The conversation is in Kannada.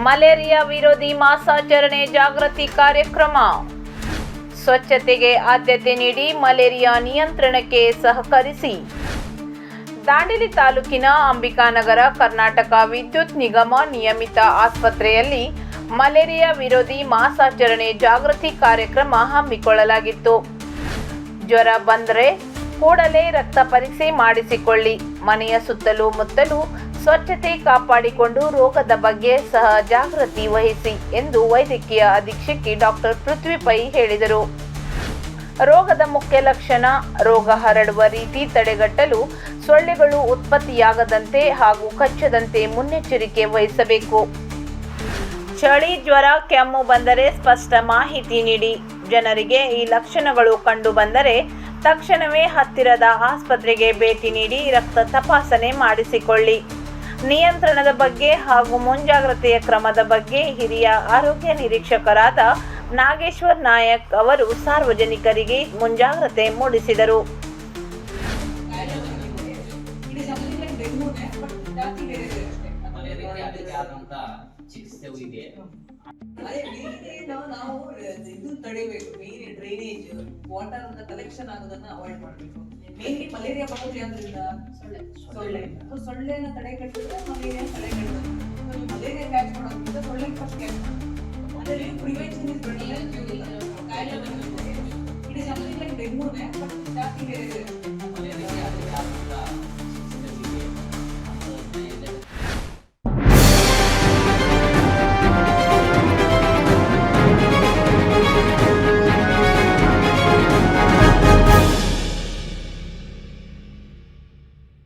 ಮಲೇರಿಯಾ ವಿರೋಧಿ ಮಾಸಾಚರಣೆ ಜಾಗೃತಿ ಕಾರ್ಯಕ್ರಮ. ಸ್ವಚ್ಛತೆಗೆ ಆದ್ಯತೆ ನೀಡಿ ಮಲೇರಿಯಾ ನಿಯಂತ್ರಣಕ್ಕೆ ಸಹಕರಿಸಿ. ದಾಂಡೇಲಿ ತಾಲೂಕಿನ ಅಂಬಿಕಾನಗರ, ಕರ್ನಾಟಕ ವಿದ್ಯುತ್ ನಿಗಮ ನಿಯಮಿತ ಆಸ್ಪತ್ರೆಯಲ್ಲಿ ಮಲೇರಿಯಾ ವಿರೋಧಿ ಮಾಸಾಚರಣೆ ಜಾಗೃತಿ ಕಾರ್ಯಕ್ರಮ ಹಮ್ಮಿಕೊಳ್ಳಲಾಗಿತ್ತು. ಜ್ವರ ಬಂದರೆ ಕೂಡಲೇ ರಕ್ತ ಪರೀಕ್ಷೆ ಮಾಡಿಸಿಕೊಳ್ಳಿ. ಮನೆಯ ಸುತ್ತಲೂ ಮುತ್ತಲೂ ಸ್ವಚ್ಛತೆ ಕಾಪಾಡಿಕೊಂಡು ರೋಗದ ಬಗ್ಗೆ ಸಹ ಜಾಗೃತಿ ವಹಿಸಿ ಎಂದು ವೈದ್ಯಕೀಯ ಅಧೀಕ್ಷಕಿ ಡಾಕ್ಟರ್ ಪೃಥ್ವಿ ಪೈ ಹೇಳಿದರು. ರೋಗದ ಮುಖ್ಯ ಲಕ್ಷಣ, ರೋಗ ಹರಡುವ ರೀತಿ ತಡೆಗಟ್ಟಲು ಸೊಳ್ಳೆಗಳು ಉತ್ಪತ್ತಿಯಾಗದಂತೆ ಹಾಗೂ ಕಚ್ಚದಂತೆ ಮುನ್ನೆಚ್ಚರಿಕೆ ವಹಿಸಬೇಕು. ಚಳಿ, ಜ್ವರ, ಕೆಮ್ಮು ಬಂದರೆ ಸ್ಪಷ್ಟ ಮಾಹಿತಿ ನೀಡಿ. ಜನರಿಗೆ ಈ ಲಕ್ಷಣಗಳು ಕಂಡು ಬಂದರೆ ತಕ್ಷಣವೇ ಹತ್ತಿರದ ಆಸ್ಪತ್ರೆಗೆ ಭೇಟಿ ನೀಡಿ ರಕ್ತ ತಪಾಸಣೆ ಮಾಡಿಸಿಕೊಳ್ಳಿ. ನಿಯಂತ್ರಣದ ಬಗ್ಗೆ ಹಾಗೂ ಮುಂಜಾಗ್ರತೆಯ ಕ್ರಮದ ಬಗ್ಗೆ ಹಿರಿಯ ಆರೋಗ್ಯ ನಿರೀಕ್ಷಕರಾದ ನಾಗೇಶ್ವರ್ ನಾಯಕ್ ಅವರು ಸಾರ್ವಜನಿಕರಿಗೆ ಮುಂಜಾಗ್ರತೆ ಮೂಡಿಸಿದರು. ಇಟ್ ಡ್ರೈನೇಜ್ ವಾಟರ್ ಅಂತ ಕಲೆಕ್ಷನ್ ಆಗೋದನ್ನ ಅವಾಯ್ಡ್ ಮಾಡಬೇಕು. ಮೇನ್ಲಿ ಮಲೇರಿಯಾ ಬರೋದು ಯಾವ್ದ್ರಿಂದ ಸೊಳ್ಳೆ ಸೊ ಸೊಳ್ಳೆನ ತಡೆಗಟ್ಟಿದ್ರೆ ಮಲೇರಿಯಾ ತಡೆಗಟ್ಟಬೇಕು ಮಲೇರಿಯಾ ಕ್ಯಾಚ್ ಮಾಡೋದ್ರಿಂದ ಸೊಳ್ಳೆ ಫಸ್ಟ್ ಕ್ಯಾಚ್ ಮಾಡೋದು ಅದರಲ್ಲಿ ಪ್ರಿವೆನ್ಷನ್ ಇಸ್ ಬೆಟರ್ ಕಾಯಿಲೆ ಬಂದಿದೆ ಇಟ್ ಇಸ್ ಸಮಥಿಂಗ್ ಲೈಕ್ ಡೆಂಗೂನೇ ಬಟ್ ಜಾಸ್ತಿ ಬೇರೆ.